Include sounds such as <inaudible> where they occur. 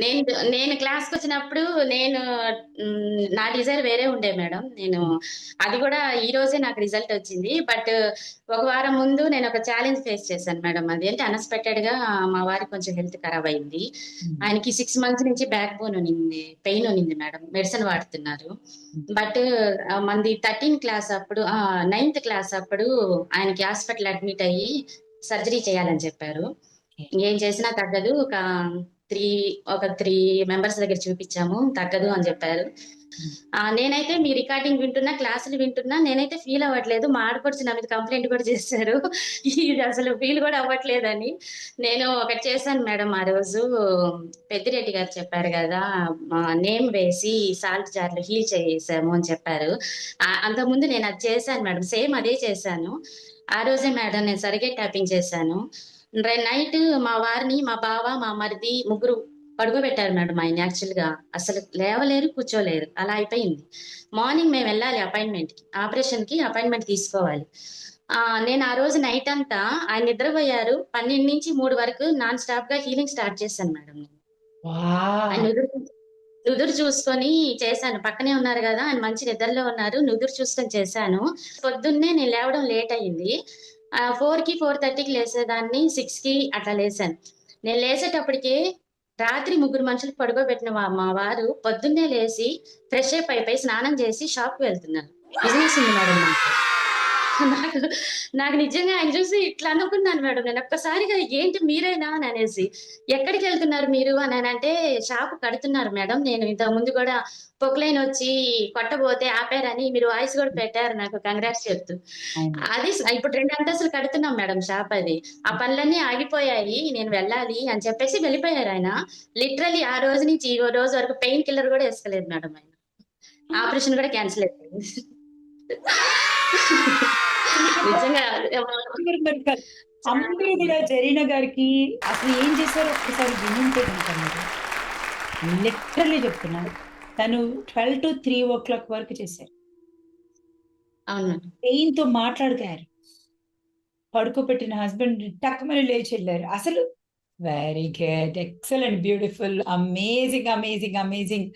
నేను నేను క్లాస్‌కి వచ్చినప్పుడు నేను నా డిజైర్ వేరే ఉండే మేడం. నేను అది గూడా ఈ రోజే నాకు రిజల్ట్ వచ్చింది. బట్ ఒక వారం ముందు నేను ఒక ఛాలెంజ్ ఫేస్ చేశాను మేడం. అదేంటి అన్‌ఎక్స్‌పెక్టెడ్‌గా మా వారికి కొంచెం హెల్త్ ఖరాబ్ అయింది. ఆయనకి 6 మంత్స్ నుంచి బ్యాక్ బోన్ ఉన్నింది. పెయిన్ ఉన్నింది మేడం. మెడిసిన్ వాడుతున్నారు. బట్ మనది 13 క్లాస్ అప్పుడు! నైన్త్ క్లాస్ అప్పుడు ఆయనకి హాస్పిటల్ అడ్మిట్ అయ్యి సర్జరీ చేయాలని చెప్పారు. ఏం చేసినా తగ్గదు. ఒక త్రీ ఒక త్రీ మెంబర్స్ దగ్గర చూపించాము తగ్గదు అని చెప్పారు నేనైతే మీ రికార్డింగ్ వింటున్నా, క్లాసులు వింటున్నా. నేనైతే ఫీల్ అవ్వట్లేదు. మా ఆడపడుచు నా మీద కంప్లైంట్ కూడా చేశారు. <laughs> ఇది అసలు ఫీల్ కూడా అవ్వట్లేదని. నేను ఒకటి చేశాను మేడం ఆ రోజు. పెద్దిరెడ్డి గారు చెప్పారు కదా నేమ్ వేసి సాల్ట్ జార్లు హీల్ చేసాము అని చెప్పారు. అంతకుముందు నేను అది చేశాను మేడం. సేమ్ అదే చేశాను. ఆ రోజే మేడం నేను సరిగ్గా ట్యాపింగ్ చేశాను. నైట్ మా వారిని, మా బావ, మా మరిది ముగ్గురు పడుకోబెట్టారు మేడం ఆయన్ని యాక్చువల్‌గా. అసలు లేవలేరు, కూర్చోలేరు. అలా అయిపోయింది. మార్నింగ్ మేమెళ్ళాలి అపాయింట్‌మెంట్‌కి. ఆపరేషన్‌కి అపాయింట్‌మెంట్ తీసుకోవాలి. నేను ఆ రోజు నైట్ అంతా ఆయన నిద్రపోయారు. 12-3 వరకు నాన్ స్టాప్‌గా హీలింగ్ స్టార్ట్ చేశాను మేడం నేను. ఆయన! నుదురు చూసుకొని చేశాను. పక్కనే ఉన్నారు గదా! ఆయన మంచి నిద్రలో ఉన్నారు. నుదురు చూసుకొని చేశాను. పొద్దున్నే నేను లేవడం లేట్ అయింది. ఫోర్కి ఫోర్ థర్టీకి లేసేదాన్ని. 6కి అట్లా లేసాను. నేను లేసేటప్పటికి రాత్రి ముగ్గురు మనుషులు పడుకోబెట్టిన మా వారు పొద్దున్నే లేసి ఫ్రెష్ అప్ అయిపోయి, స్నానం చేసి షాప్‌కి వెళ్తున్నారు. బిజినెస్ ఉంది మేడం నాకు. నాకు నాకు నిజంగా ఆయన చూసి ఇట్లా అనుకున్నాను మేడం. నేను ఒక్కసారిగా ఏంటి మీరేనా అని అనేసి. ఎక్కడికెళ్తున్నారు మీరు అననంటే షాప్ కడుతున్నారు మేడం. నేను ఇంతకుముందు గూడా పొక్లైన్ వచ్చి కొట్టబోతే ఆపారని మీరు వాయిస్ గూడా పెట్టారు నాకు కంగ్రాట్స్ చెప్తూ. అది ఇప్పుడు 2 అంతస్తులు కడుతున్నాం మేడం షాప్ అది. ఆ పనులన్నీ ఆగిపోయాయి. నేను వెళ్ళాలి అని చెప్పేసి వెళ్ళిపోయారాయన. లిటరల్లీ ఆ రోజు నుంచి ఈ రోజు వరకు పెయిన్ కిల్లర్ గూడా ఏసుకోలేదు మేడం ఆయన. ఆపరేషన్ గూడా క్యాన్సెల్ అయిపోయింది. <laughs> నిజంగా జరీనా గారికి అసలు ఏం చేశారో ఒక్కసారి వినుంటే గనుక మీరు. లిటరల్లీ చెప్తున్నాను. తను 12-3 వరకు చేశారు. మేడం. పెయిన్‌తో మాట్లాడగారు. పడుకోబెట్టిన హస్బెండ్ టక్కుమని లేచెళ్ళారు. అసలు very good. Excellent. Beautiful. Amazing, amazing, amazing.